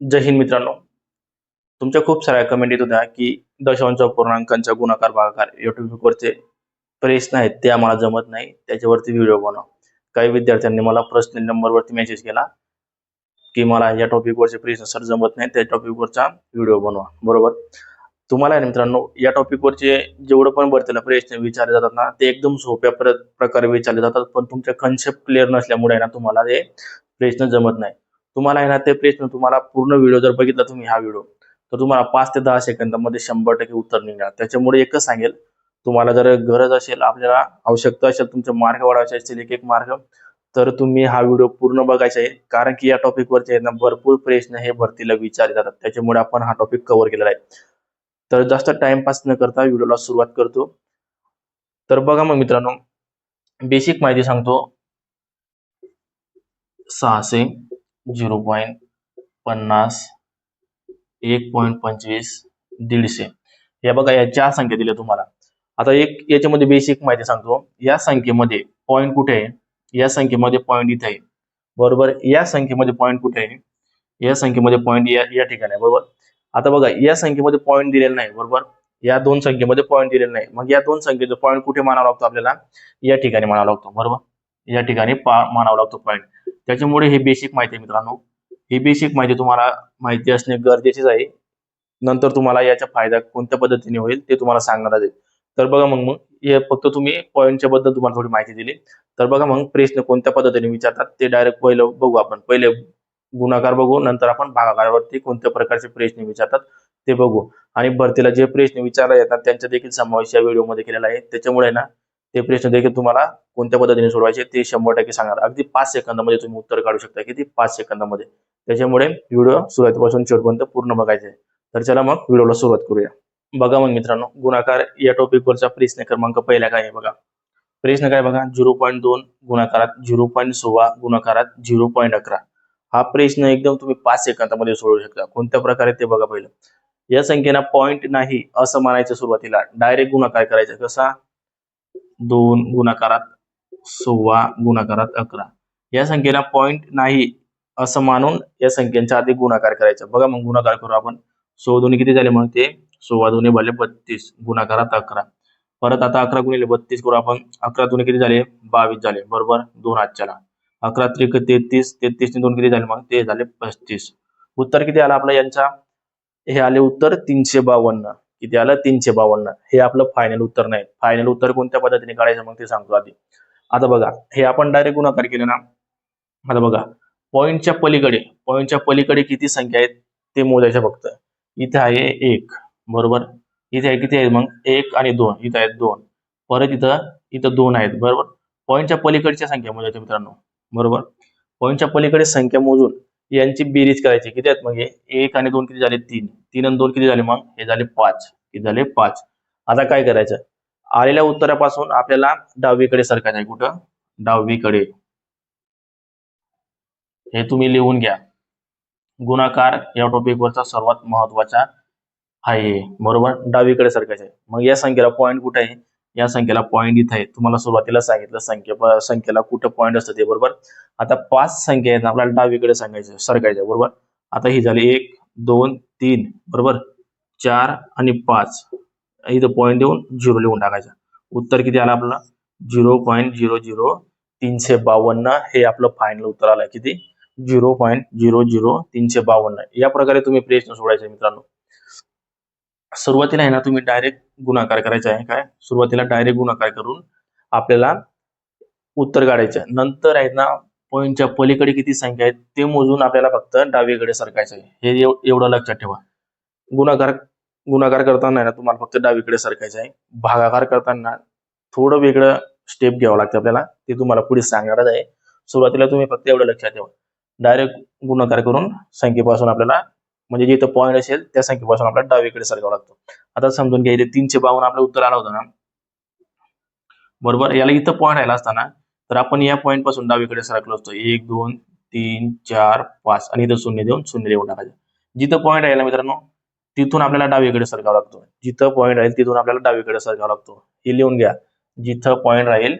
जय हिंद मित्रांनो. तुमच्या खूप साऱ्या कमेंट येत होत्या की दशांश पूर्णांकांचा गुणाकार भागाकार युट्यूबवरचे प्रश्न आहेत ते आम्हाला जमत नाही त्याच्यावरती व्हिडिओ बनव. काही विद्यार्थ्यांनी मला प्रश्न नंबरवरती मेसेज केला की मला या टॉपिकवरचे प्रश्न सर जमत नाही त्या टॉपिकवरचा व्हिडिओ बनवा. बरोबर? तुम्हाला मित्रांनो या टॉपिकवरचे जेवढं पण भरतीला प्रश्न विचारले जातात ना ते एकदम सोप्या प्र- प्रकारे विचारले जातात पण तुमचे कन्सेप्ट क्लिअर नसल्यामुळे ना तुम्हाला ते प्रश्न जमत नाही. तुम्हाला आहे ना ते प्रश्न तुम्हाला पूर्ण व्हिडिओ जर बघितला तुम्ही हा व्हिडिओ तर तुम्हाला पाच ते दहा सेकंदामध्ये शंभर टक्के उत्तर निघणार. त्याच्यामुळे एकच सांगेल तुम्हाला जर गरज असेल आपल्याला आवश्यकता असेल तुमचे मार्ग वाढवायचे असतील एक एक मार्ग तर तुम्ही हा व्हिडिओ पूर्ण बघायचा आहे. कारण की या टॉपिकवरचे आहेत ना भरपूर प्रश्न हे भरतीला विचारले जातात. त्याच्यामुळे आपण हा टॉपिक कव्हर केलेला आहे. तर जास्त टाइमपास न करता व्हिडिओला सुरुवात करतो. तर बघा मग मित्रांनो बेसिक माहिती सांगतो. सहाशे झिरो पॉईंट पन्नास एक पॉईंट पंचवीस दीडशे. या बघा या चार संख्या दिल्या तुम्हाला. आता एक याच्यामध्ये बेसिक माहिती सांगतो. या संख्येमध्ये पॉईंट कुठे आहे? या संख्येमध्ये पॉईंट इथे आहे. बरोबर? या संख्येमध्ये पॉईंट कुठे आहे? या संख्येमध्ये पॉईंट या या ठिकाणी आहे. बरोबर? आता बघा या संख्येमध्ये पॉईंट दिलेला नाही. बरोबर? या दोन संख्येमध्ये पॉईंट दिलेला नाही. मग या दोन संख्येचा पॉईंट कुठे मानावा लागतो आपल्याला? या ठिकाणी मानावा लागतो. बरोबर? या ठिकाणी पा मानावा लागतो पॉईंट त्याच्यामुळे हे बेसिक माहिती आहे मित्रांनो. ही बेसिक माहिती तुम्हाला माहिती असणे गरजेचेच आहे. नंतर तुम्हाला याचा फायदा कोणत्या पद्धतीने होईल ते तुम्हाला सांगणार आहे. तर बघा मग मग हे फक्त तुम्ही पॉईंटच्या बद्दल तुम्हाला थोडी माहिती दिली. तर बघा मग प्रश्न कोणत्या पद्धतीने विचारतात ते डायरेक्ट पहिलं बघू आपण. पहिले गुणाकार बघू नंतर आपण भागाकारावरती कोणत्या प्रकारचे प्रश्न विचारतात ते बघू. आणि भरतीला जे प्रश्न विचारले येतात त्यांचा देखील समावेश या व्हिडिओमध्ये केलेला आहे. त्याच्यामुळे ना ते प्रश्न देखील तुम्हाला कोणत्या पद्धतीने सोडवायचे ते शंभर टक्के सांगणार. अगदी पाच सेकंदामध्ये तुम्ही उत्तर काढू शकता किती? पाच सेकंदामध्ये. त्याच्यामुळे व्हिडिओ सुरुवातीपासून शेवटपर्यंत पूर्ण बघायचे तर चला मग व्हिडिओला सुरुवात करूया. बघा मग मित्रांनो गुणाकार या टॉपिकवरचा प्रश्न क्रमांक पहिला काय आहे बघा. प्रश्न काय बघा? झिरो पॉईंट दोन गुणाकारात झिरो पॉईंट सोळा गुणाकारात झिरो पॉईंट अकरा. हा प्रश्न एकदम तुम्ही पाच सेकंदामध्ये सोडवू शकता. कोणत्या प्रकारे ते बघा पहिलं. या संख्येना पॉईंट नाही असं म्हणायचं सुरुवातीला. डायरेक्ट गुणाकार करायचा. कसा? दोन गुणाकारात सोळा गुणाकारात अकरा. या संख्येला पॉईंट नाही असं मानून या संख्येच्या आधी गुणाकार करायचा. बघा मग गुणाकार करू आपण. सोळा दोन्ही किती झाले मग ते? सोळा दोन्ही भरले बत्तीस गुणाकारात अकरा. परत आता अकरा गुणिले बत्तीस करू आपण. अकरा दोन्ही किती झाले? बावीस झाले. बरोबर? दोन आजच्याला. अकरा त्रिक तेहतीस तेहतीस दोन किती झाले मग? ते झाले पस्तीस. उत्तर किती आलं आपलं यांचा? हे आले उत्तर तीनशे बावन्न. किती आलं तीनशे बावन्न. हे आपलं फायनल उत्तर नाही. फायनल उत्तर कोणत्या पद्धतीने काढायचं मग ते सांगतो आधी. आता बघा हे आपण डायरेक्ट गुणाकार केले ना. आता बघा पॉईंटच्या पलीकडे पॉईंटच्या पलीकडे किती संख्या आहेत ते मोजायच्या फक्त. इथे आहे एक बरोबर? इथे आहे किती आहेत मग? एक आणि दोन. इथे आहेत दोन. परत इथं इथं दोन आहेत बरोबर? पॉईंटच्या पलीकडच्या संख्या मोजायच्या मित्रांनो बरोबर? पॉईंटच्या पलीकडे संख्या मोजून यांची बेरीज करायची. किती आहेत मग एक आणि दोन किती झाले? तीन. तीन आणि दोन किती झाले मग? हे झाले पाच. किती झाले? पाच. आता काय करायचं? आलेल्या उत्तरापासून आपल्याला डावीकडे सरकायचं आहे. कुठं? डावीकडे. हे तुम्ही लिहून घ्या. गुणाकार या टॉपिकवरचा सर्वात महत्त्वाचा आहे. बरोबर? डावीकडे सरकायचं आहे. मग या संख्येला पॉईंट कुठे आहे? या संख्येला पॉईंट इथं आहे. तुम्हाला सुरुवातीला सांगितलं संख्या संख्येला कुठं पॉईंट असतं ते बरोबर? आता पाच संख्या आहेत आपल्याला डावीकडे सांगायचं सरकायचं बरोबर? आता ही झाली एक दोन तीन बरोबर? चार आणि पाच. इथं पॉईंट देऊन झिरो लिहून टाकायचं. उत्तर किती आलं आपलं झिरो पॉईंट झिरो झिरो तीनशे बावन्न. हे आपलं फायनल उत्तर आलं किती? झिरो पॉईंट झिरो झिरो तीनशे बावन्न. या प्रकारे तुम्ही प्रश्न सोडायचे मित्रांनो. सुरुवातीला आहे ना तुम्ही डायरेक्ट गुणाकार करायचा आहे. काय? सुरुवातीला डायरेक्ट गुणाकार करून आपल्याला उत्तर काढायचं. आहे. नंतर आहेत ना पॉईंटच्या पलीकडे किती संख्या आहेत ते मोजून आपल्याला फक्त डावीकडे सरकायचं आहे. हे एवढं लक्षात ठेवा. गुणाकार गुणाकार करताना ना तुम्हाला फक्त डावीकडे सरकायचं आहे. भागाकार करताना थोडं वेगळं स्टेप घ्यावं लागतं आपल्याला. ते तुम्हाला पुढे सांगणारच आहे. सुरुवातीला तुम्ही फक्त एवढं लक्षात ठेवा. डायरेक्ट गुणाकार करून संख्येपासून आपल्याला म्हणजे जिथं पॉईंट असेल त्या संख्येपासून आपल्याला डावीकडे सरकावा लागतो. आता समजून घ्या इथे तीनशे बावन्न आपलं उत्तर आलं होतं ना? बरोबर? याला इथं पॉईंट राहिला असताना तर आपण या पॉईंटपासून डावीकडे सरकलो असतो. एक दोन तीन चार पाच. आणि इथं शून्य देऊन शून्य देऊन टाकायचं जिथं पॉईंट राहिला मित्रांनो तिथून आपल्याला डावीकडे सरकावा लागतो. जिथं पॉईंट राहील तिथून आपल्याला डावीकडे सरकावा लागतो. हे लिहून घ्या. जिथं पॉईंट राहील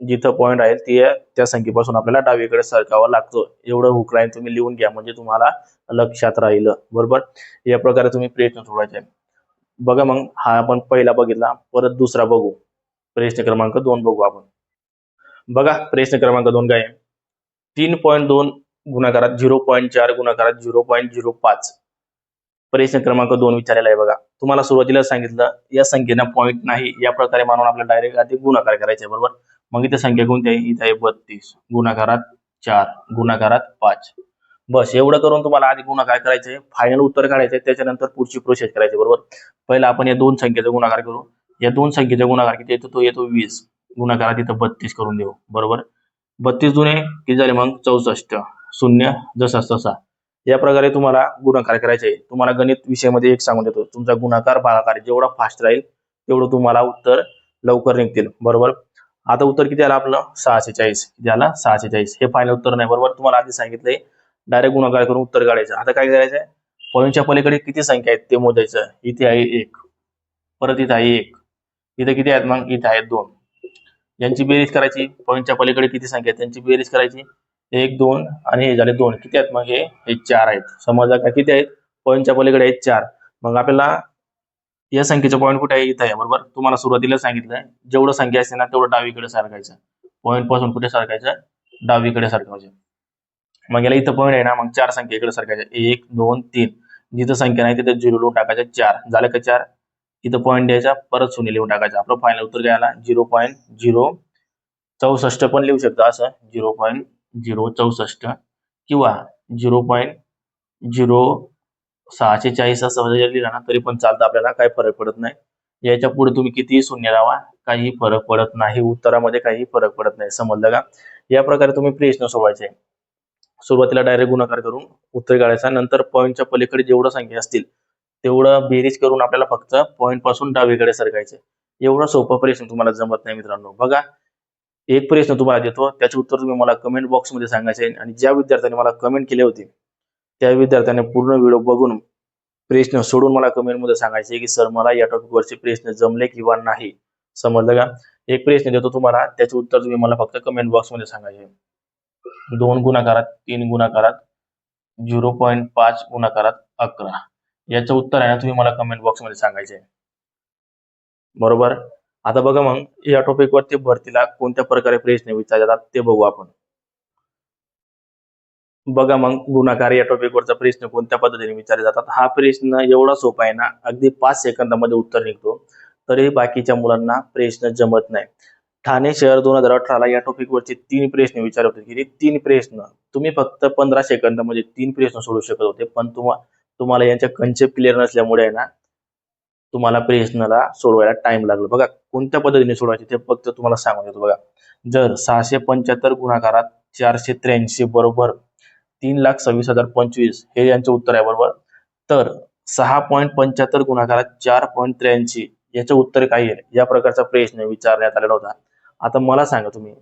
जिथं पॉईंट आहे ते त्या संख्येपासून आपल्याला डावीकडे सरकावं लागतं. एवढं हुक लाईन तुम्ही लिहून घ्या म्हणजे तुम्हाला लक्षात राहील. बरोबर? या प्रकारे तुम्ही प्रश्न सोडवायचे. बघा मग हा आपण पहिला बघितला. परत दुसरा बघू. प्रश्न क्रमांक दोन बघू आपण. बघा प्रश्न क्रमांक दोन काय तीन पॉईंट दोन गुणाकारात झिरो पॉईंट चार गुणाकारात झिरो पॉईंट झिरो पाच. प्रश्न क्रमांक दोन विचारलेला आहे बघा. तुम्हाला सुरुवातीला सांगितलं या संख्येना पॉईंट नाही. या प्रकारे मानून आपल्याला डायरेक्ट आधी गुणाकार करायचा आहे बरोबर? मग इथे संख्या कोणती आहे? इथे आहे बत्तीस. गुणाकारात चार. गुणाकारात पाच. बस एवढं करून तुम्हाला आधी गुणाकार करायचंय फायनल उत्तर काढायचंय त्याच्यानंतर पुढची प्रोसेस करायची बरोबर? पहिला आपण या दोन संख्येचा गुणाकार करू. या दोन संख्येचा गुणाकार किती येतो? तो येतो वीस. गुणाकारात इथं बत्तीस करून देऊ बरोबर? बत्तीस जुने किती झाले मग? चौसष्ट. शून्य जसा तसा. या प्रकारे तुम्हाला गुणाकार करायचे. आहे. तुम्हाला गणित विषयामध्ये एक सांगून देतो. तुमचा गुणाकार भागाकार जेवढा फास्ट राहील तेवढं तुम्हाला उत्तर लवकर निघतील बरोबर? आता उत्तर किती आलं आपलं? सहाशे चाळीस किती आलं? सहाशे चाळीस हे फायनल उत्तर नाही बरोबर? तुम्हाला आधी सांगितलंय डायरेक्ट गुणाकार करून उत्तर काढायचं. आता काय करायचंय? पॉईंटच्या पलीकडे किती संख्या आहेत ते मोजायचं. इथे आहे एक. परत इथे आहे एक. इथे किती आहेत मग? इथे आहेत दोन. यांची बेरीज करायची. पॉईंटच्या पलीकडे किती संख्या आहेत? त्यांची बेरीज करायची. एक दोन आणि हे झाले दोन. किती आहेत मग? हे चार आहेत. समजा का किती आहेत? पॉईंटच्या पलीकडे आहेत चार. मग आपल्याला या संख्येचं पॉईंट कुठे आहे? इथं आहे बरोबर? तुम्हाला सुरुवातीला सांगितलं जेवढं संख्या असते ना तेवढं डावीकडे सारखायचं. पॉईंटपासून कुठे सारखायचं डावीकडे सारखायचं. मग याला इथं पॉईंट आहे ना मग चार संख्या इकडे सारखायच्या. एक दोन तीन. जिथं संख्या नाही तिथं झिरो लिहून टाकायचं चार. झालं का चार? इथं पॉईंट द्यायचा परत शून्य लिहून टाकायचं. आपलं फायनल उत्तर काय आला? झिरो पॉईंट झिरो चौसष्ट पण लिहू शकतो असं. झिरो पॉईंट झिरो चौसष्ट किंवा झिरो पॉईंट झिरो सहाशे चाळीस असं जरी लिहिला ना तरी पण चालतं. आपल्याला काही फरक पडत नाही. याच्यापुढे तुम्ही कितीही शून्य लावा काही फरक पडत नाही. उत्तरामध्ये काही फरक पडत नाही. समजलं का? या प्रकारे तुम्ही प्रश्न सोडवायचे. सुरुवातीला डायरेक्ट गुणाकार करून उत्तर काढायचा. नंतर पॉईंटच्या पलीकडे जेवढं संख्या असतील तेवढं बेरीज करून आपल्याला फक्त पॉईंटपासून डावीकडे सरकायचे. एवढा सोपा प्रश्न तुम्हाला जमत नाही मित्रांनो. बघा एक प्रश्न तुम्हाला देतो. त्याचे उत्तर तुम्ही मला कमेंट बॉक्समध्ये सांगायचे. आणि ज्या विद्यार्थ्यांनी मला कमेंट केले होते त्या विद्यार्थ्यांनी पूर्ण व्हिडिओ बघून प्रश्न सोडून मला कमेंटमध्ये सांगायचे की सर मला या टॉपिकवरचे प्रश्न जमले किंवा नाही? समजलं का? एक प्रश्न देतो तुम्हाला त्याचे उत्तर तुम्ही मला फक्त कमेंट बॉक्समध्ये सांगायचे दोन गुणाकारात तीन गुणाकारात झिरो पॉईंट पाच गुणाकारात अकरा. याचं उत्तर आहे ना तुम्ही मला कमेंट बॉक्समध्ये सांगायचे बरोबर? आता बघा मग या टॉपिक वरती भरतीला कोणत्या प्रकारे प्रश्न विचारले जातात ते बघू आपण. बघा मग गुणाकार या टॉपिक वरचा प्रश्न कोणत्या पद्धतीने विचारले जातात. हा प्रश्न एवढा सोपा आहे ना अगदी पाच सेकंदामध्ये उत्तर निघतो. तरी बाकीच्या मुलांना प्रश्न जमत नाही. ठाणे शहर दोन हजार अठराला या टॉपिक वरचे तीन प्रश्न विचारले होते. की तीन प्रश्न तुम्ही फक्त पंधरा सेकंदामध्ये तीन प्रश्न सोडू शकत होते. पण तुम्हा तुम्हाला यांच्या कन्सेप्ट क्लिअर नसल्यामुळे आहे ना तुम्हाला प्रश्नाला सोडवायला टाइम लागलो. बघा कोणत्या पद्धतीने सोडवायचे ते फक्त तुम्हाला सांगून देतो बघा. जर सहाशे पंच्याहत्तर गुणाकारात चारशे त्र्याऐंशी बरोबर तीन लाख सव्वीस हजार पंचवीस हे यांचं उत्तर आहे बरोबर? तर सहा पॉईंट पंच्याहत्तर गुणाकारात चार पॉईंट त्र्याऐंशी याचं उत्तर काय येईल या प्रकारचा प्रश्न विचारण्यात आलेला होता. आता मला सांगा तुम्ही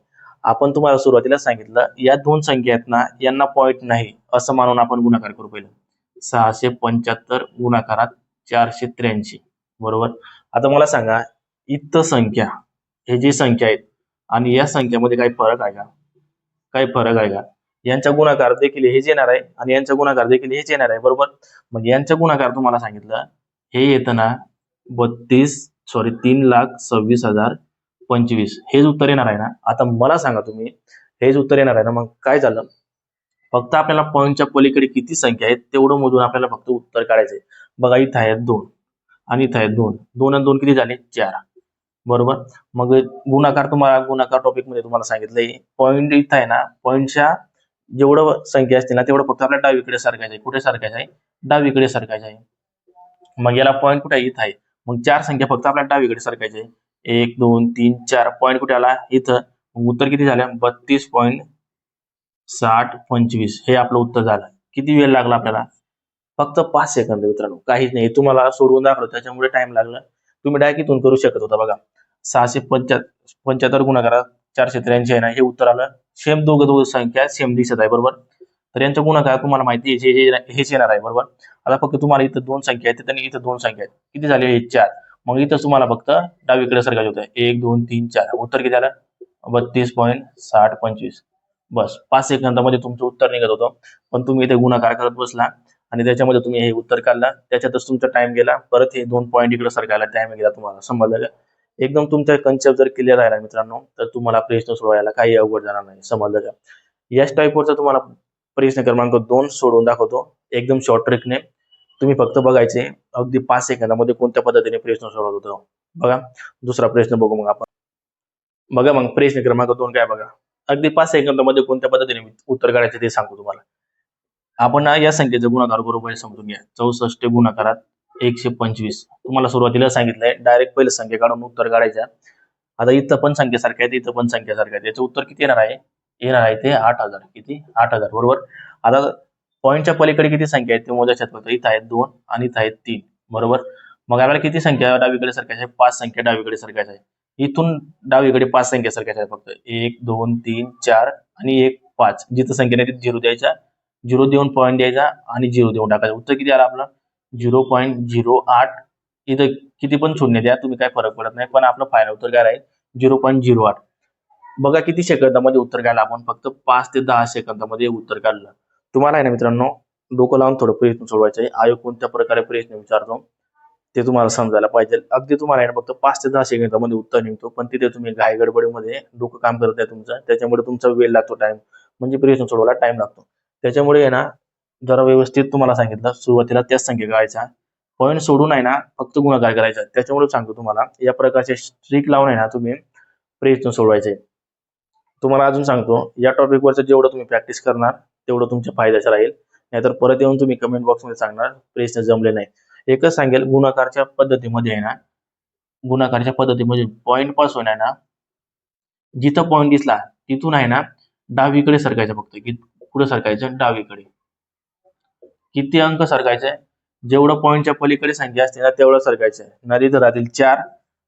आपण तुम्हाला सुरुवातीला सांगितलं या दोन संख्या आहेत ना यांना पॉईंट नाही असं मानून आपण गुणाकार करू पहिलं. सहाशे पंच्याहत्तर गुणाकारात चारशे त्र्याऐंशी बरोबर? आता मला सांगा इतर संख्या हे जी संख्या आहेत आणि या संख्येमध्ये काही फरक आहे का? काही फरक आहे का? यांचा गुणाकार देखील हेच येणार आहे आणि यांचा गुणाकार देखील हेच येणार आहे बरोबर? मग यांचा गुणाकार तुम्हाला सांगितलं हे येतं ना बत्तीस सॉरी तीन लाख सव्वीस हजार पंचवीस. हेच उत्तर येणार आहे ना? आता मला सांगा तुम्ही हेच उत्तर येणार आहे ना? मग काय झालं? फक्त आपल्याला पॉईंटच्या पलीकडे किती संख्या आहेत तेवढं मोजून आपल्याला फक्त उत्तर काढायचंय. बघा इथं आहेत दोन आणि इथं आहेत दोन. दोन आणि दोन किती झाले? चार. बरोबर? मग गुणाकार तुम्हाला गुणाकार टॉपिकमध्ये तुम्हाला सांगितलंय. पॉईंट इथं आहे ना पॉईंटच्या जेवढं संख्या असतील ना तेवढं फक्त आपल्याला डावीकडे सारखायचं आहे. कुठे सारखायचं आहे? डावीकडे सारखायचं आहे. मग याला पॉईंट कुठे आहे? इथं आहे. मग चार संख्या फक्त आपल्याला डावीकडे सारखायची आहे. एक दोन तीन चार. पॉईंट कुठे आला? इथं. मग उत्तर किती झालं? बत्तीस पॉईंट साठ पंचवीस. हे आपलं उत्तर झालं. किती वेळ लागला आपल्याला? फक्त पाच सेकंद मित्रांनो. काहीच नाही. तुम्हाला सोडवून दाखवलं. त्याच्यामुळे टाइम लागला. तुम्ही डायरेक्ट इथून करू शकत होता बघा. सहाशे पंच्या पंच्याहत्तर गुणाकारात चारशे त्र्याऐंशी आहे ना हे उत्तर आलं. सेम दोघं दोघं संख्या सेम दिसत आहे बरोबर? तर यांचा गुणाकार तुम्हाला माहिती आहे हेच येणार आहे बरोबर? आता फक्त तुम्हाला इथं दोन संख्या आहेत आणि इथं दोन संख्या आहेत. किती झाले? हे चार. मग इथं तुम्हाला फक्त डावीकडे सरकायचे होतं. एक दोन तीन चार. उत्तर किती आलं? बत्तीस पॉईंट साठ पंचवीस. बस पाच सेकंदामध्ये तुमचं उत्तर निघत होतं. पण तुम्ही इथे गुणाकार करत बसला आणि त्याच्यामध्ये तुम्ही हे उत्तर काढला. त्याच्यातच तुमचा टाइम गेला. परत हे दोन पॉईंट इकडे सरकायला टाइम गेला तुम्हाला. समजलं का? एकदम तुमचा कन्सेप्ट जर क्लिअर राहिला मित्रांनो तर तुम्हाला प्रश्न सोडवायला काही अवघड जाणार नाही. समजलं का? याच टाईपवरचा तुम्हाला प्रश्न क्रमांक दोन सोडवून दाखवतो. एकदम शॉर्ट ट्रिकने तुम्ही फक्त बघायचे. अगदी पाच सेकंदामध्ये कोणत्या पद्धतीने प्रश्न सोडवत होतो. बघा. दुसरा प्रश्न बघू मग आपण. बघा मग प्रश्न क्रमांक दोन काय बघा. अगदी पाच सेकंदामध्ये कोणत्या पद्धतीने उत्तर काढायचे ते सांगतो तुम्हाला. आपण या संख्येचा गुणाकार बरोबर समजून घ्या. चौसष्ट गुणाकारात एकशे पंचवीस. तुम्हाला सुरुवातीला सांगितलंय डायरेक्ट पहिले संख्या काढून उत्तर काढायचं. आता इथं पण संख्येसारख्या आहेत इथं पण संख्येसारख्या आहेत. याचं उत्तर किती येणार आहे? येणार आहे ते आठ हजार. किती? आठ हजार. बरोबर? आता पॉईंटच्या पलीकडे किती संख्या आहेत? ते मोजायच्यात फक्त. इथं आहेत दोन आणि इथं आहेत तीन. बरोबर? मग आपल्याला किती संख्या डावीकडे सरकायच्या आहे? पाच संख्या डावीकडे सरकायच्या आहे. इथून डावीकडे पाच संख्या सरकायच्या आहे फक्त. एक दोन तीन चार आणि एक पाच. जिथं संख्या नाही तिथे झिरो द्यायचा. झिरो देऊन पॉईंट द्यायचा आणि झिरो देऊन टाकायचा. उत्तर किती आलं आपलं? झिरो पॉईंट झिरो आठ इथं किती पण शून्य द्या तुम्ही काय फरक पडत नाही पण आपलं फायनल उत्तर काय राहील? झिरो पॉईंट झिरो आठ बघा किती सेकंदामध्ये उत्तर काढलं आपण फक्त पाच ते दहा सेकंदामध्ये उत्तर काढलं. तुम्हाला आहे ना मित्रांनो डोकं लावून थोडं प्रयत्न सोडवायचं आहे. आयोग कोणत्या प्रकारे प्रयत्न विचारतो ते तुम्हाला समजायला पाहिजे. अगदी तुम्हाला आहे ना फक्त पाच ते दहा सेकंदामध्ये उत्तर निघतो पण तिथे तुम्ही घाई गडबडीमध्ये डोकं काम करत आहे तुमचं त्याच्यामुळे तुमचा वेळ लागतो टाइम म्हणजे प्रयत्न सोडवायला टाइम लागतो. त्याच्यामुळे आहे ना जरा व्यवस्थित तुम्हाला सांगितलं सुरुवातीला त्याच संख्या काढायच्या पॉईंट सोडून आहे ना फक्त गुणाकार करायचा. त्याच्यामुळे सांगतो तुम्हाला या प्रकारचे स्ट्रिक लावून आहे ना तुम्ही प्रयत्न सोडवायचे. तुम्हाला अजून सांगतो या टॉपिकवरचं जेवढं तुम्ही प्रॅक्टिस करणार तेवढं तुमच्या फायद्याचं राहील. नाहीतर परत येऊन तुम्ही कमेंट बॉक्समध्ये सांगणार प्रश्न जमले नाही. एकच सांगेल गुणाकारच्या पद्धतीमध्ये आहे ना गुणाकारच्या पद्धतीमध्ये पॉईंटपासून आहे ना जिथं पॉईंट दिसला तिथून आहे ना डावीकडे सरकायचं फक्त. कुठं सरकायचं डावीकडे. किती अंक सरकायचे? जेवढं पॉईंटच्या पलीकडे संख्या असते ना तेवढं सरकायचं. आहे ना तिथं राहतील चार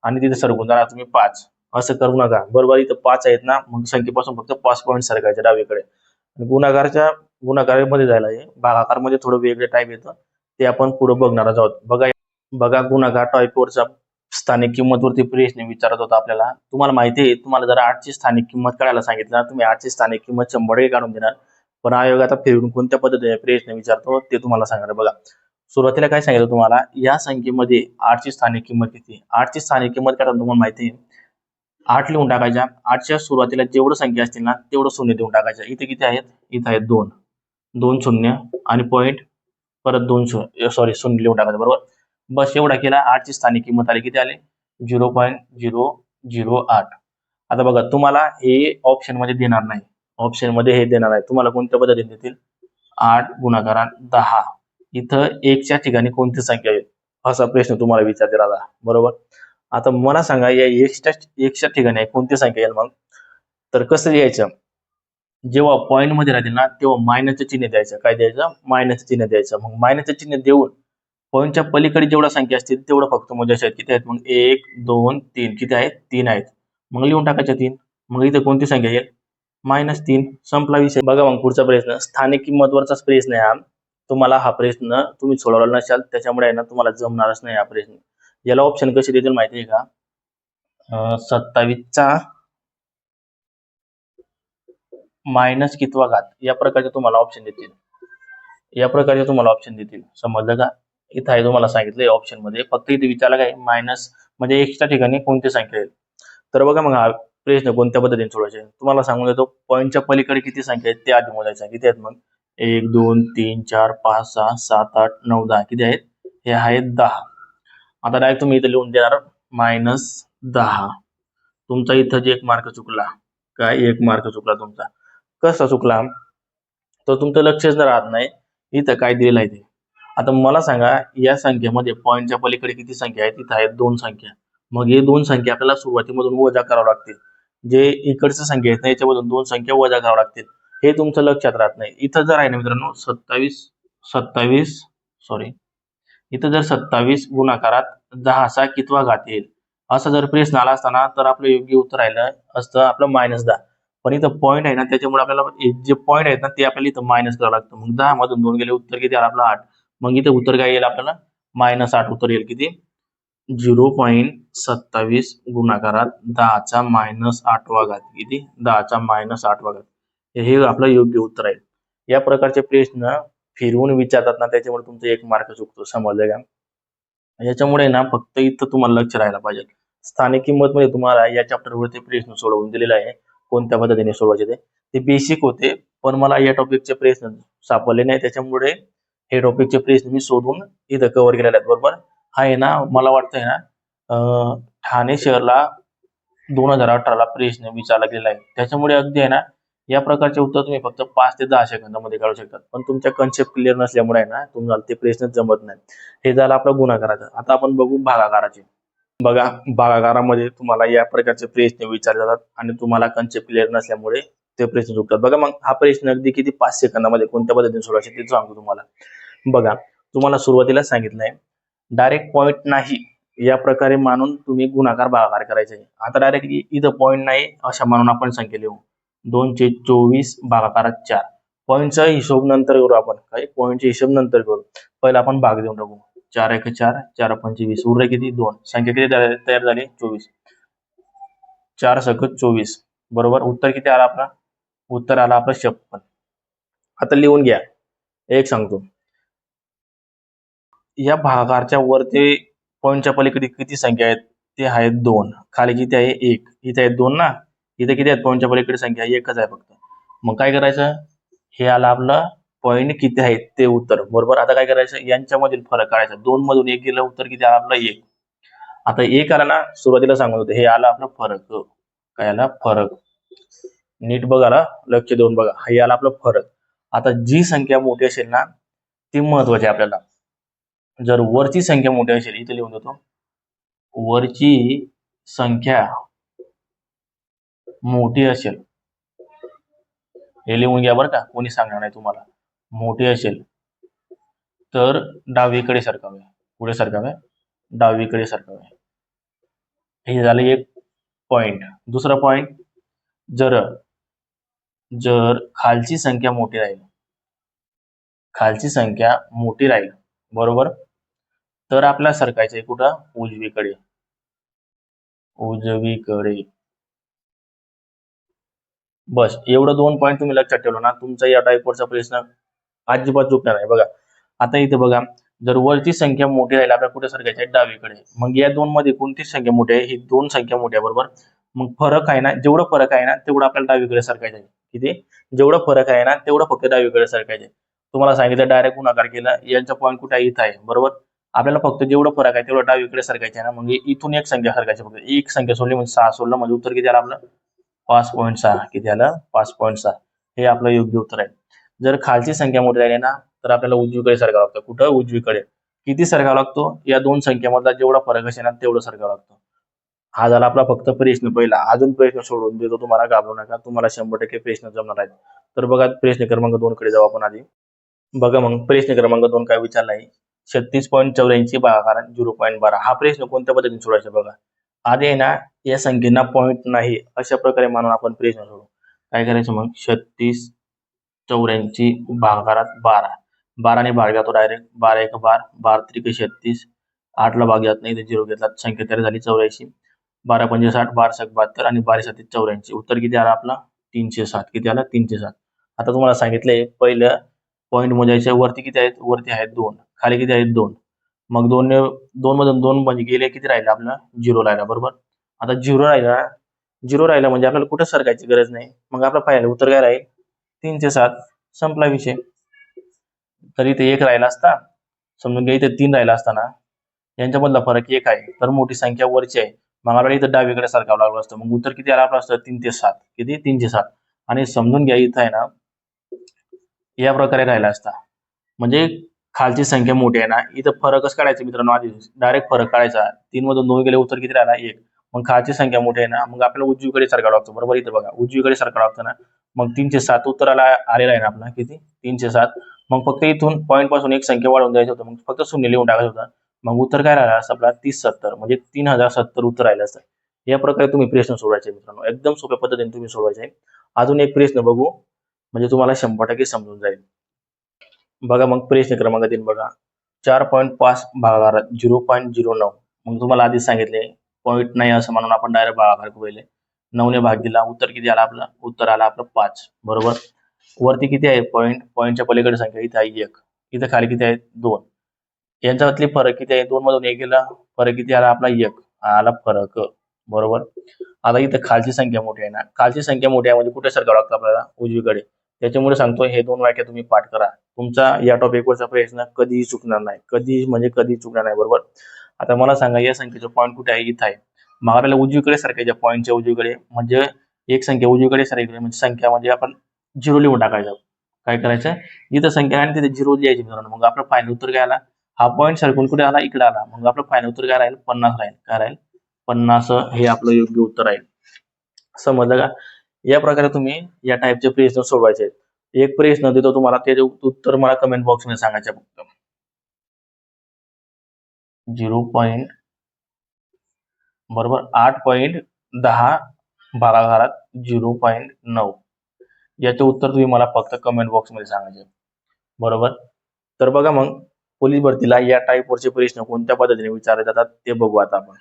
आणि तिथे सरकून जाणार तुम्ही पाच. असं करू नका. बरोबर इथं पाच आहेत ना मग संख्येपासून फक्त पाच पॉईंट सरकायचे डावीकडे. गुन्हागारच्या गुणाकारच्या गुणाकारामध्ये जायला भागाकार भागाकारमध्ये थोडं वेगळे टाईप येतं. ते आपण पुढे बघणार आहोत. बघा बघा गुणाकार टाईपवरचा स्थानिक किंमतवरती प्रश्न विचारत होता आपल्याला. तुम्हाला माहिती आहे तुम्हाला जर आठची स्थानिक किंमत काढायला सांगितलं ना तुम्ही आठची स्थानिक किंमत शंभर काढून देणार. पण आयोग आता फिरून कोणत्या पद्धतीने प्रश्न विचारतो ते तुम्हाला सांगणार बघा सुरुवातीला काय सांगितलं तुम्हाला? या संख्येमध्ये आठची स्थानिक किंमत किती? आठची स्थानिक किंमत काय तुम्हाला माहिती आहे? आठ लिहून टाकायच्या. आठच्या सुरुवातीला जेवढं संख्या असतील ना तेवढं शून्य देऊन टाकायच्या. इथे किती आहेत? इथे आहेत दोन. दोन शून्य आणि पॉईंट परत दोन शून्य सॉरी शून्य लिहून टाकायचं बरोबर? बस एवढा केला. आठची स्थानिक किंमत आली किती आली? झिरो पॉईंट झिरो झिरो आठ. आता बघा तुम्हाला हे ऑप्शनमध्ये देणार नाही. ऑप्शनमध्ये हे देणार आहे तुम्हाला कोणत्या पद्धतीने देतील? आठ गुणाकारात दहा. इथं एकच्या ठिकाणी कोणती संख्या येईल? असा प्रश्न तुम्हाला विचारते राजा बरोबर? आता मला सांगा या एकच्या एकच्या ठिकाणी कोणती संख्या येईल मग? तर कसं लिहायचं? जेव्हा पॉईंटमध्ये राहतील ना तेव्हा मायनसचं चिन्ह द्यायचं. काय द्यायचं? मायनसचं चिन्ह द्यायचं. मग मायनसचं चिन्ह देऊन पॉईंटच्या पलीकडे जेवढ्या संख्या असतील तेवढं फक्त मोजायचे आहेत. किती आहेत मग? एक दोन तीन. किती आहेत? तीन आहेत. मग लिहून टाकायच्या तीन. मग इथे कोणती संख्या येईल? मायनस तीन संपला विषय. बघा मग पुढचा प्रश्न. स्थानिक किंमतवरचाच प्रश्न आहे हा. तुम्हाला हा प्रश्न तुम्ही सोडवला नसाल त्याच्यामुळे ना तुम्हाला जमणारच नाही हा प्रश्न. याला ऑप्शन कसे देतील माहिती आहे का? सत्तावीसचा मायनस कितवा घात. या प्रकारचे तुम्हाला ऑप्शन देतील. या प्रकारचे तुम्हाला ऑप्शन देतील. समजलं का? इथं आहे तुम्हाला सांगितलं ऑप्शनमध्ये. फक्त इथे विचारलं काय? मायनस म्हणजे एक्स्ट्रा ठिकाणी कोणते सांगेल तर बघा मग हा प्रश्न कोणत्या पद्धतीने सोडायचे तुम्हाला सांगून देतो पॉईंटच्या पलीकडे किती संख्या आहेत? ते आधी मोजायच्या किती आहेत मग? एक दोन तीन चार पाच सहा सात आठ नऊ दहा. किती आहेत? हे आहेत दहा. आता डायरेक्ट तुम्ही इथे लिहून देणार मायनस दहा. तुमचा इथं जे एक मार्क चुकला काय एक मार्क चुकला तुमचा? कसा चुकला? तर तुमचं लक्षच राहत नाही. इथं काय दिलेलं आहे ते? आता मला सांगा या संख्येमध्ये पॉईंटच्या पलीकडे किती संख्या आहेत? इथं आहेत दोन संख्या. मग हे दोन संख्या आपल्याला सुरुवातीमधून वजा करावं लागतील जे इकडचं संख्या आहेत ना याच्यामधून दोन संख्या वजा करावं लागतील. हे तुमचं लक्षात राहत नाही. इथं जर आहे ना मित्रांनो सत्तावीस सत्तावीस सॉरी इथं जर सत्तावीस गुणाकारात दहाचा कितवा घात येईल? असा जर प्रश्न आला असताना तर आपलं योग्य उत्तर राहिलं असतं आपलं मायनस दहा. पण इथं पॉईंट आहे ना त्याच्यामुळे आपल्याला जे पॉईंट आहेत ना ते आपल्याला इथं मायनस करावं लागतं. मग दहा मधून दोन गेले उत्तर किती आलं आपलं आठ. मग इथं उत्तर काय येईल आपल्याला? मायनस आठ उत्तर येईल किती? झिरो पॉईंट सत्तावीस गुणाकारात दहाचा मायनस आठवा घात किती? दहाचा मायनस आठवा घात हे आपलं योग्य उत्तर आहे. या प्रकारचे प्रश्न फिरवून विचारतात ना त्याच्यामुळे तुमचा एक मार्क चुकतो. समजलं का? याच्यामुळे ना फक्त इथं तुम्हाला लक्ष राहायला पाहिजे. स्थानिक किंमत मध्ये तुम्हाला या चॅप्टर वरती प्रश्न सोडवून दिलेला आहे. कोणत्या पद्धतीने सोडवायचे ते? ते बेसिक होते पण मला या टॉपिकचे प्रश्न सापडले नाही. त्याच्यामुळे हे टॉपिकचे प्रश्न मी सोडून इथं कव्हर केलेले आहेत. बरोबर? हा आहे ना मला वाटतंय ना ठाणे शहरला दोन हजार अठराला प्रश्न विचारला गेला आहे. त्याच्यामुळे अगदी आहे ना या प्रकारचे उत्तर तुम्ही फक्त पाच ते दहा सेकंदामध्ये काढू शकता. पण तुमच्या कन्सेप्ट क्लिअर नसल्यामुळे आहे ना तुम्हाला ते प्रश्न जमत नाही. हे झालं आपलं गुणाकाराचं. आता आपण बघू भागाकाराचे. बघा भागाकारामध्ये तुम्हाला या प्रकारचे प्रश्न विचारले जातात आणि तुम्हाला कन्सेप्ट क्लिअर नसल्यामुळे ते प्रश्न चुकतात बघा मग हा प्रश्न अगदी किती पाच सेकंदामध्ये कोणत्या पद्धतीने सोडवायचे ते सांगतो तुम्हाला. बघा तुम्हाला सुरुवातीला सांगितलंय डायरेक्ट पॉईंट नाही. या प्रकारे मानून तुम्ही गुणाकार भागाकार करायचे आता डायरेक्ट इथं पॉईंट नाही अशा मानून आपण संख्या लिहू. दोनशे चोवीस भागाकारात चार. पॉईंटचा हिशोब नंतर करू आपण. काय? पॉईंटचा हिशोब नंतर करू. पहिला आपण भाग देऊन टाकू. चार एक चार चार पंचवीस उरले किती? दोन. संख्या किती तयार झाली? चोवीस. चार सकत चोवीस. बरोबर? उत्तर किती आला आपला? उत्तर आला आपलं छप्पन. आता लिहून घ्या. एक सांगतो. या भागाच्या वरती पॉईंटच्या पलीकडे किती संख्या आहेत? ते आहेत दोन. खाली किती आहे एक इथे आहेत दोन ना? इथे किती आहेत? पॉईंटच्या पलीकडे संख्या एकच आहे फक्त. मग काय करायचं? हे आलं आपलं पॉईंट किती आहेत ते उत्तर. बरोबर? आता काय करायचं? यांच्यामधील फरक काढायचा. दोन मधून एक गेलं उत्तर किती आलं? आपलं एक. आता एक आला ना? सुरुवातीला सांगत होते. हे आलं आपलं फरक. काय आला? फरक. नीट बघाला लक्ष देऊन बघा. हे आला आपलं फरक. आता जी संख्या मोठी असेल ना ती महत्वाची आहे आपल्याला. जर वरची संख्या मोठी असेल इथे लिहून देतो. वरची संख्या मोठी असेल. हे लिहून घ्या बरं का कोणी सांगणार नाही तुम्हाला. मोठी असेल तर डावीकडे सरकावे. पुढे सरकावे डावीकडे सरकावे. हे झालं एक पॉइंट दुसरा पॉइंट जर जर खालची संख्या मोठी राहील खालची संख्या मोठी राहील बरोबर? तर आपल्याला सरकायचं आहे कुठं? उजवीकडे. उजवीकडे. बस एवढं दोन पॉईंट तुम्ही लक्षात ठेवलं ना तुमचा या टाईपवरचा प्रश्न अजिबात चुकणार आहे बघा आता इथे बघा जर वरची संख्या मोठी राहील आपल्या कुठे सरकायची आहे? डावीकडे. मग या दोन मध्ये कोणती संख्या मोठी आहे? ही दोन संख्या मोठ्या बरोबर? मग फरक आहे ना जेवढं फरक आहे ना तेवढं आपल्याला डावीकडे सरकायचं आहे. किती? जेवढं फरक आहे ना तेवढं फक्त डावीकडे सरकायचं आहे. तुम्हाला सांगितलं डायरेक्ट गुणाकार केला यांचा पॉईंट कुठे इथं आहे बरोबर? आपल्याला फक्त जेवढं फरक आहे तेवढं डावीकडे सरकायचे आहे. ना मग इथून एक संख्या सरकायची फक्त एक संख्या सोडली म्हणजे सहा सोडलं. म्हणजे उत्तर किती आलं आपलं? पाच पॉईंट सहा. किती आलं? पाच पॉईंट सहा. हे आपलं योग्य उत्तर आहे. जर खालची संख्या मोठी झाली ना तर आपल्याला उजवीकडे सरकावं लागतं. कुठं? उजवीकडे. किती सरकावं लागतो? या दोन संख्येमधला जेवढा फरक असेल ना तेवढं सरकावं लागतो. हा झाला आपला फक्त प्रश्न पहिला. अजून प्रश्न सोडून देतो. तुम्हाला घाबरू नका. तुम्हाला शंभर टक्के प्रश्न जमणार आहेत. तर बघा प्रश्न क्रमांक दोन कडे जाऊ आपण आधी. बघा मग प्रश्न क्रमांक दोन काय विचारला आहे छत्तीस पॉईंट चौऱ्याऐंशी भागाकार झिरो पॉईंट बारा. हा प्रश्न कोणत्या पद्धतीने सोडायचा बघा? आधी आहे ना या संख्येना पॉईंट नाही अशा प्रकारे मानून आपण प्रश्न सोडू काय करायचं मग? छत्तीस चौऱ्याऐंशी भागाकारात बारा. बाराने भाग जातो डायरेक्ट बारा एक बार बारा त्रिक छत्तीस. आठला भाग जात नाही तर झिरो घेतला संख्या तयार झाली चौऱ्याऐंशी. बारा पंचे साठ बारा सात बहात्तर आणि बारा सात चौऱ्याऐंशी. उत्तर किती आला आपला? तीनशे सात. किती आला? तीनशे सात. आता तुम्हाला सांगितलंय पहिलं पॉईंट मोजायचे वरती किती आहेत? वरती आहेत दोन. खाली किती आहेत? दोन. मग दोन दोन मधून दोन म्हणजे गेले किती राहिलं आपलं? झिरो राहिला बरोबर? आता झिरो राहिला झिरो राहिला म्हणजे आपल्याला कुठं सरकायची गरज नाही. मग आपला पाहिलं उत्तर काय राहील? तीनशे सात. संपला विषय. तर इथे एक राहिला असता. समजून घ्या इथे तीन राहिला असताना यांच्यामधला फरक एक आहे. तर मोठी संख्या वरची आहे. मग आपल्याला इथं डावीकडे सरकावं लागलं असतं. मग उत्तर किती आलं? आपलं असतं तीन ते सात. किती? तीनशे सात. आणि समजून घ्या इथं आहे ना या प्रकारे राहिला असता. म्हणजे खालची संख्या मोठी आहे ना इथं फरकच काढायचं मित्रांनो. आधी डायरेक्ट फरक काढायचा. तीन मधून दोन गेले उत्तर किती राहिला? एक. मग खालची संख्या मोठी आहे ना मग आपल्याला उजवीकडे सरकावं लागतो बरोबर? इथं बघा. उजवीकडे सरकावं लागतं ना मग तीनशे सात उत्तराला आलेला आहे ना आपला. किती? तीनशे सात. मग फक्त इथून पॉईंटपासून एक संख्या वाढवून द्यायचं होतं. मग फक्त शून्य लिहून टाकायचं होतं. मग उत्तर काय राहिलं असं आपला तीस सत्तर म्हणजे तीन हजार सत्तर उत्तर राहिलं असतं या प्रकारे तुम्ही प्रश्न सोडवायचे मित्रांनो. एकदम सोप्या पद्धतीने तुम्ही सोडवायचे. आहे अजून एक प्रश्न बघू. म्हणजे तुम्हाला शंभर टक्के समजून जाईल. बघा मग प्रश्न क्रमांक तीन बघा. चार पॉईंट पाच भागाकार झिरो पॉईंट झिरो नऊ. मग तुम्हाला आधीच सांगितले पॉईंट नाही असं म्हणून आपण डायरेक्ट भागाकार पहिले. नऊने भाग दिला उत्तर किती आला आपलं? उत्तर आला आपलं पाच. बरोबर? वरती किती आहे? पॉईंट पॉईंटच्या पलीकडे संख्या इथे आहे एक. इथं खाली किती आहे? दोन. यांच्यातली फरक किती आहे? दोन मधून एक गेला फरक किती आला? आपला एक. आला फरक. बरोबर? आता इथं खालची संख्या मोठी आहे ना. खालची संख्या मोठी आहे म्हणजे कुठे सरकावं लागतं आपल्याला? उजवीकडे. त्याच्यामुळे सांगतो हे दोन वाक्य तुम्ही पाठ करा. तुमचा या टॉपिकवरचा प्रश्न कधीही चुकणार नाही. कधी म्हणजे कधी चुकणार नाही बरोबर? आता मला सांगा या संख्येचं पॉईंट कुठे आहे? इथं आहे. मग उजवीकडे सारख्याच्या पॉईंटच्या उजवीकडे. म्हणजे एक संख्या उजवीकडे सारखी म्हणजे संख्या म्हणजे आपण झिरो लिहून टाकायचं. काय करायचं? इथं संख्या आणि तिथे झिरो लिहायची मित्रांनो. मग आपलं फायनल उत्तर काय आला? हा पॉईंट सरकून कुठे आला? इकडे आला. मग आपलं फायनल उत्तर काय राहील? पन्नास राहील. काय राहील? पन्नास हे आपलं योग्य उत्तर आहे. समजलं का? या प्रकारे तुम्ही या टाईपचे प्रश्न सोडवायचे आहेत. एक प्रश्न देतो तुम्हाला त्याचे उत्तर मला कमेंट बॉक्समध्ये सांगायचे फक्त. झिरो पॉईंट बरोबर आठ पॉईंट दहा भागाकारात झिरो पॉईंट नऊ. याचे उत्तर तुम्ही मला फक्त कमेंट बॉक्समध्ये सांगायचे बरोबर? तर बघा मग पोलीस भरतीला या टाईपवरचे प्रश्न कोणत्या पद्धतीने विचारले जातात ते बघू आता आपण.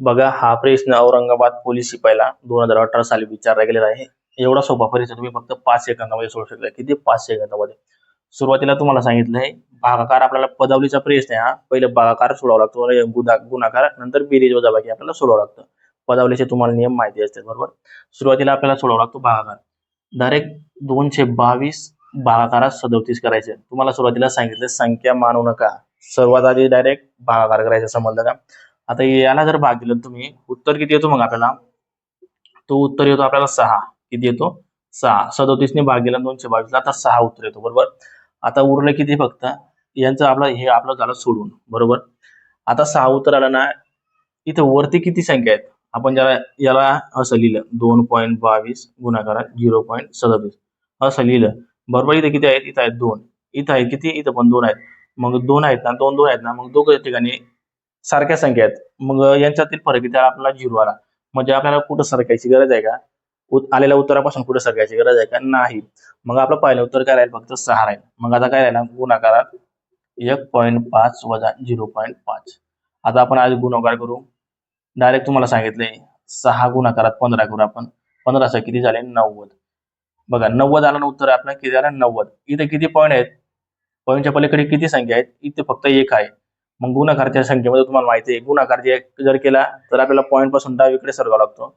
बघा हा प्रश्न औरंगाबाद पोलीस शिपायला दोन हजार अठरा साली विचारला गेलेला आहे. एवढा सोपा परिसर तुम्ही फक्त पाच सेकंदामध्ये सोडू शकता. किती? पाच सेकंदामध्ये. सुरुवातीला तुम्हाला सांगितलंय भागाकार आपल्याला पदावलीचा प्रश्न आहे हा. पहिले भागाकार सोडावा लागतो गुणाकार नंतर बेरीज वजाबाकी आपल्याला सोडावं लागतं. पदावलीचे तुम्हाला नियम माहिती असते बरोबर? सुरुवातीला आपल्याला सोडावा लागतो भागाकार. डायरेक्ट दोनशे बावीस भागाकारात सदोतीस करायचे. तुम्हाला सुरुवातीला सांगितलं संख्या मानू नका. सर्वात आधी डायरेक्ट भागाकार करायचा समजलं का? आता याला जर भाग दिलं तुम्ही उत्तर किती येतो मग आपल्याला? तो उत्तर येतो आपल्याला सहा. किती येतो? सहा. सदोतीसने भाग दिला दोनशे बावीसला. आता सहा उत्तर येतो बरोबर? आता उरलं किती फक्त? यांचं आपलं हे आपलं झालं सोडून बरोबर? आता सहा उत्तर आलं ना इथे वरती किती संख्या आहेत? आपण ज्याला याला असं लिहिलं दोन पॉईंट बावीस गुणाकारात झिरो पॉईंट सदतीस. असं लिहिलं. बरोबर इथे किती आहेत? इथं आहेत दोन. इथं आहेत किती? इथं पण दोन आहेत. मग दोन आहेत ना दोन दोन आहेत ना मग दोघं ठिकाणी सारख्या संख्या आहेत. मग यांच्यातील फरक इथे आपल्याला झिरो आला. म्हणजे आपल्याला कुठं सरकायची गरज आहे का? आलेल्या उत्तरापासून कुठे सरकायची गरज आहे का? नाही. मग आपलं पहिलं उत्तर काय राहील? फक्त सहा राहील. मग आता काय राहील? गुणाकारात एक पॉईंट पाच वजा झिरो पॉईंट पाच. आता आपण आज गुणाकार करू. डायरेक्ट तुम्हाला सांगितले सहा गुणाकारात पंधरा करू आपण. पंधराशे किती झाले? नव्वद. बघा नव्वद आलं उत्तर आपलं किती झालं? नव्वद. इथे किती पॉईंट आहेत? पॉईंटच्या पलीकडे किती संख्या आहेत? इथे फक्त एक आहे. मग गुणाकारच्या संख्येमध्ये तुम्हाला माहिती आहे. गुणाकार जर केला तर आपल्याला पॉईंटपासून डावीकडे सरकावा लागतो.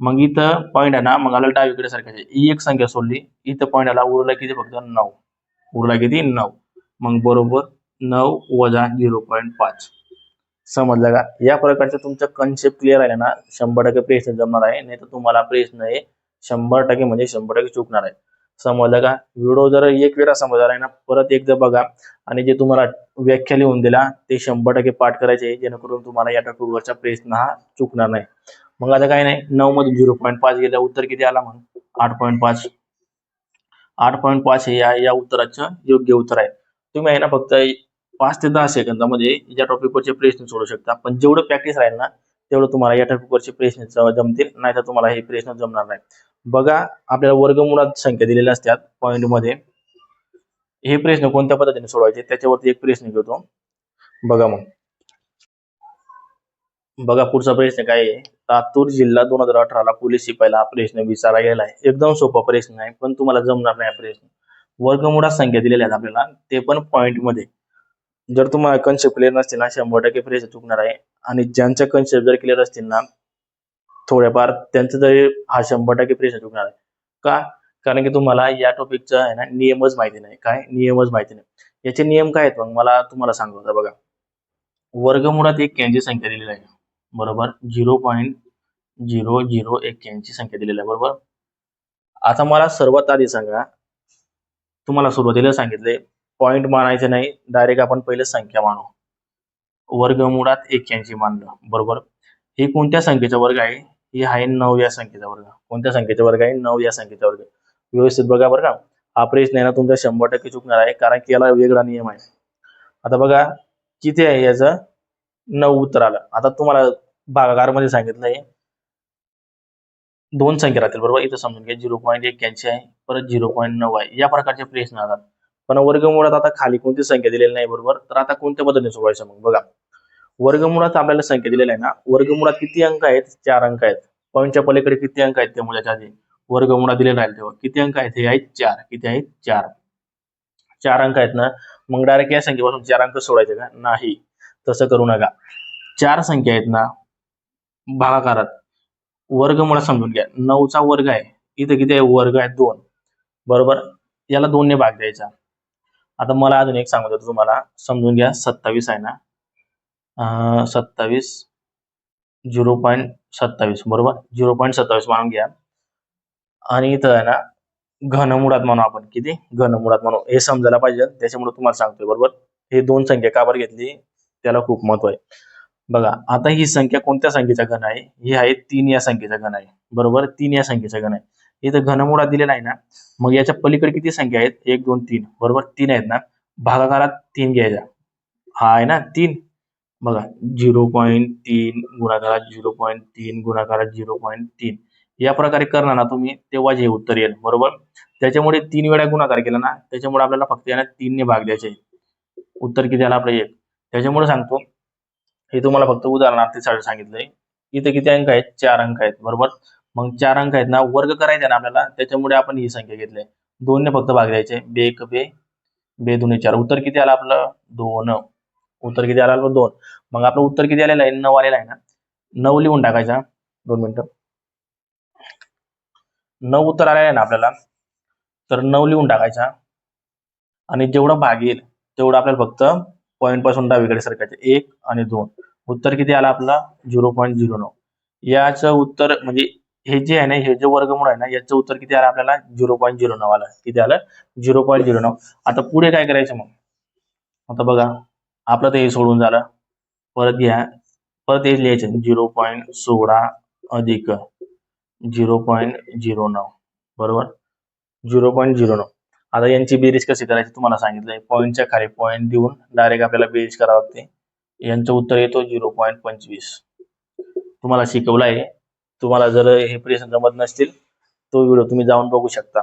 मग इथं पॉईंट आहे ना मग आपल्याला डावीकडे सरकायचे ही एक संख्या सोडली इथं पॉईंट आला उरला किती? फक्त नऊ. उरला किती? नऊ. मग बरोबर नऊ वजा झिरो पॉईंट पाच. समजलं का? या प्रकारचं तुमचं कन्सेप्ट क्लिअर आहे ना शंभर टक्के प्रश्न जमणार आहे. नाही तर तुम्हाला प्रश्न हे शंभर टक्के म्हणजे शंभर टक्के चुकणार आहे. समजलं का? व्हिडिओ जर एक वेळा समजला आहे ना परत एकदा बघा. आणि जे तुम्हाला व्याख्या लिहून दिला ते शंभर टक्के पाठ करायचे जेणेकरून तुम्हाला या टॉपिकवरचा प्रश्न हा चुकणार नाही. मग आता काय नाही नऊ मध्ये झिरो पॉईंट पाच गेल्या उत्तर किती आला म्हणून? आठ पॉईंट पाच. आठ पॉईंट पाच हे या, या उत्तराचं योग्य उत्तर आहे. तुम्ही आहे ना फक्त पाच ते दहा सेकंदामध्ये या टॉपिकवरचे प्रश्न सोडू शकता. पण जेवढं प्रॅक्टिस राहील ना तेवढं तुम्हाला या टॉपिकवरचे प्रश्न जमतील नाही तर तुम्हाला हे प्रश्न जमणार नाही. बघा आपल्याला वर्गमुळात संख्या दिलेल्या असतात पॉईंटमध्ये हे प्रश्न कोणत्या पद्धतीने सोडवायचे? त्याच्यावरती एक प्रश्न घेतो. बघा मग. बघा पुढचा प्रश्न काय आहे? लातूर जिल्हा दोन हजार अठराला पोलीस शिपायला हा प्रश्न विचारला गेला आहे. एकदम सोपा प्रश्न आहे पण तुम्हाला जमणार नाही प्रश्न. वर्गमुळात संख्या दिलेल्या आहेत आपल्याला ते पण पॉईंटमध्ये जर तुम्हाला कन्सेप्ट क्लिअर नसतील ना शंभर टक्के प्रश्न चुकणार आहे. आणि ज्यांच्या कन्सेप्ट जर क्लिअर असतील ना थोड्याफार त्यांचं तरी हा शंभर टक्के प्रश्न चुकणार आहे. का? कारण की तुम्हाला या टॉपिकचा आहे ना नियमच माहिती नाही. काय? नियमच माहिती नाही. याचे नियम काय आहेत? मग मला तुम्हाला सांगू होता बघा. वर्गमुळात एक्क्याऐंशी संख्या दिलेली आहे बरोबर? झिरो पॉईंट झिरो झिरो एक्क्याऐंशी संख्या दिलेली आहे बरोबर? आता मला सर्वात आधी सांगा. तुम्हाला सुरुवातीला सांगितले पॉईंट मानायचे नाही. डायरेक्ट आपण पहिले संख्या मानू. वर्गमुळात एक्क्याऐंशी मानलं. बरोबर? हे कोणत्या संख्येचा वर्ग आहे? ही आहे नऊ या संख्येचा वर्ग. कोणत्या संख्येचा वर्ग आहे? नऊ या संख्येचा वर्ग. व्यवस्थित बघा बरं का. हा प्रश्न आहे ना तुमचा शंभर टक्के चुकणार आहे कारण की याला वेगळा नियम आहे. आता बघा किती आहे याचं? नऊ उत्तर आलं. आता तुम्हाला भागाकारमध्ये सांगितलंय दोन संख्या राहतील बरोबर? इथं समजून घ्या. झिरो पॉईंट एक्क्याऐंशी आहे परत झिरो पॉईंट नऊ आहे. या प्रकारचे प्रश्न असतात पण वर्गमुळात आता खाली कोणती संख्या दिलेली नाही बरोबर? तर आता कोणत्या पद्धतीने सोडवायचं मग? बघा. वर्गमुळात आपल्याला संख्या दिलेल्या आहे ना. वर्गमुळात किती अंक आहेत? चार अंक आहेत. पॉईंटच्या पलीकडे किती अंक आहेत? ते मुलाच्या आधी. वर्गमुळात दिलेला आहे तेव्हा. किती अंक आहेत? हे आहेत चार. किती आहेत? चार. चार अंक आहेत ना. मग डायरेक्ट या संख्येपासून चार अंक सोडायचे का? नाही. तसं करू नका. चार संख्या आहेत ना. भागाकारात. वर्गमुळात समजून घ्या. नऊचा वर्ग आहे. इथं किती आहे? वर्ग आहे दोन. बरोबर? याला दोनने भाग द्यायचा. आता मला अजून एक सांगत होतो तुम्हाला. समजून घ्या. सत्तावीस आहे ना. सत्तावीस. झिरो पॉईंट सत्तावीस बरोबर? झिरो पॉईंट सत्तावीस म्हणून घ्या. आणि इथं आहे ना घनमुळात म्हणू आपण किती? घनमुळात म्हणू. हे समजायला पाहिजे. त्याच्यामुळे तुम्हाला सांगतोय बरोबर? हे दोन संख्या काबर घेतली? त्याला खूप महत्त्व आहे. बघा आता ही संख्या कोणत्या संख्येचा घन आहे? ही आहे तीन या संख्येचा घन आहे. बरोबर? तीन या संख्येचा घन आहे. इथं घनमुळात दिलेला आहे ना मग याच्या पलीकडे किती संख्या आहेत? एक दोन तीन. बरोबर? तीन आहेत ना. भागाकारात तीन घ्यायचा. हा आहे ना तीन. बघा झिरो पॉईंट तीन गुणाकारात झिरो पॉईंट तीन गुणाकारात झिरो पॉईंट तीन. या प्रकारे करणार ना तुम्ही तेव्हा जे उत्तर येईल बरोबर? त्याच्यामुळे तीन वेळा गुणाकार केला ना त्याच्यामुळे आपल्याला फक्त याला तीनने भाग द्यायचे उत्तर किती आलं आपलं एक? त्याच्यामुळे सांगतो हे तुम्हाला फक्त उदाहरणार्थीसाठी सांगितलंय. इथे किती अंक आहेत? चार अंक आहेत बरोबर? मग चार अंक आहेत ना वर्ग करायचा ना आपल्याला त्याच्यामुळे आपण ही संख्या घेतली. दोनने फक्त भाग द्यायचे बे एक बे बे दोन्ही चार. उत्तर किती आलं आपलं? दोन. उत्तर किती आलं? दोन. मग आपलं उत्तर किती आलेलं आहे? नऊ आलेलं आहे ना? नऊ लिहून टाकायचा दोन मिनिटं. नऊ उत्तर आलेलं आहे ना आपल्याला? तर नऊ लिहून टाकायचा आणि जेवढं भाग येईल तेवढं आपल्याला फक्त पॉईंटपासून डावीकडे सरकायचं. एक आणि दोन. उत्तर किती आलं आपलं? झिरो पॉईंट झिरो नऊ. याचं उत्तर म्हणजे हे जे आहे ना हे जे वर्गमूळ आहे ना याचं उत्तर किती आलं आपल्याला? झिरो पॉईंट झिरो नऊ आलं. किती आलं? झिरो पॉईंट झिरो नऊ. आता पुढे काय करायचं मग? आता बघा. आपलं ते सोडून झालं. परत घ्या. परत हे लिहायचं. झिरो पॉईंट सोळा अधिक झिरो पॉईंट झिरो नऊ. बरोबर? झिरो पॉईंट झिरो नऊ. आता यांची बेरीज कशी करायची तुम्हाला सांगितलंय. पॉईंटच्या खाली पॉईंट देऊन डायरेक्ट आपल्याला बेरीज करावं लागते. यांचं उत्तर येतो झिरो पॉईंट पंचवीस. तुम्हाला शिकवलं आहे तुम्हाला जर हे प्रश्न जमत नसतील तो व्हिडिओ तुम्ही जाऊन बघू शकता.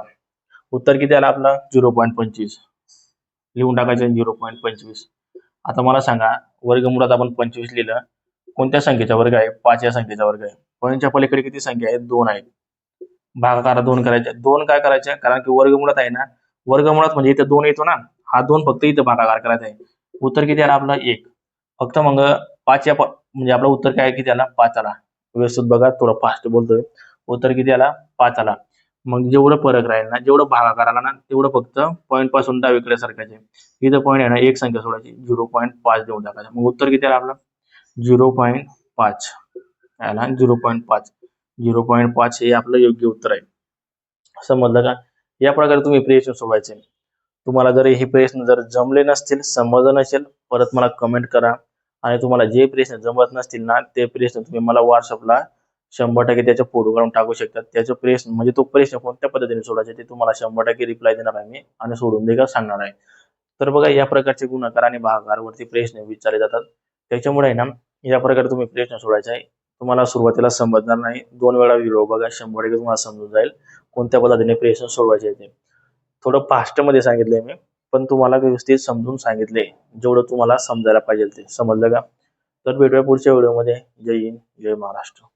उत्तर किती आलं आपलं? झिरो पॉईंट पंचवीस. लिहून टाकायचं झिरो पॉईंट पंचवीस. आता मला सांगा वर्गमुळात आपण पंचवीस लिहिलं. कोणत्या संख्येचा वर्ग आहे? पाच या संख्येचा वर्ग आहे. पंचच्या पलीकडे किती संख्या आहेत? दोन आहेत. भागाकारा दोन करायचे दोन काय करायचे कारण की वर्गमुळात आहे ना वर्गमुळात म्हणजे इथं दोन येतो ना हा दोन फक्त इथं भागाकार करायचा आहे. उत्तर किती आला आपलं? एक. फक्त मग पाच या म्हणजे आपलं उत्तर काय किती आला? पाच आला. व्यवस्थित बघा थोडं फास्ट बोलतोय. उत्तर किती आला? पाच आला. मग जेवढं फरक राहील ना जेवढं भागाकार आला ना तेवढं फक्त पॉईंटपासून डावीकडे सरकायचे इथं पॉईंट आहे ना एक संख्या सोडायची झिरो पॉईंट पाच देऊन टाकायचं. मग उत्तर किती आलं आपलं? झिरो पॉईंट पाच. आला झिरो पॉईंट पाच. झिरो पॉईंट पाच हे आपलं योग्य उत्तर आहे. समजलं का? या प्रकारे तुम्ही प्रश्न सोडवायचे. तुम्हाला जर हे प्रश्न जर जमले नसतील समजलं नसेल परत मला कमेंट करा. आणि तुम्हाला जे प्रश्न जमत नसतील ना ते प्रश्न तुम्ही मला व्हॉट्सअपला शंभर टक्के त्याचा फोटो काढून टाकू शकतात. त्याचं प्रश्न म्हणजे तो प्रश्न कोणत्या पद्धतीने सोडायचे ते तुम्हाला शंभर टक्के रिप्लाय देणार आहे मी आणि सोडून देखील सांगणार आहे. तर बघा या प्रकारचे गुणाकार आणि भागावरती प्रश्न विचारले जातात. त्याच्यामुळे ना या प्रकारे तुम्ही प्रश्न सोडायचा आहे. तुम्हाला सुरुवातीला समजणार नाही. दोन वेळा व्हिडिओ बघा शंभर टक्के तुम्हाला समजून जाईल कोणत्या पद्धतीने प्रश्न सोडवायचे आहे ते. थोडं फास्टमध्ये सांगितलंय मी पण तुम्हाला व्यवस्थित समजून सांगितले. जेवढं तुम्हाला समजायला पाहिजे ते. समजलं का? तर भेटूया पुढच्या व्हिडिओमध्ये जय हिंद जय महाराष्ट्र.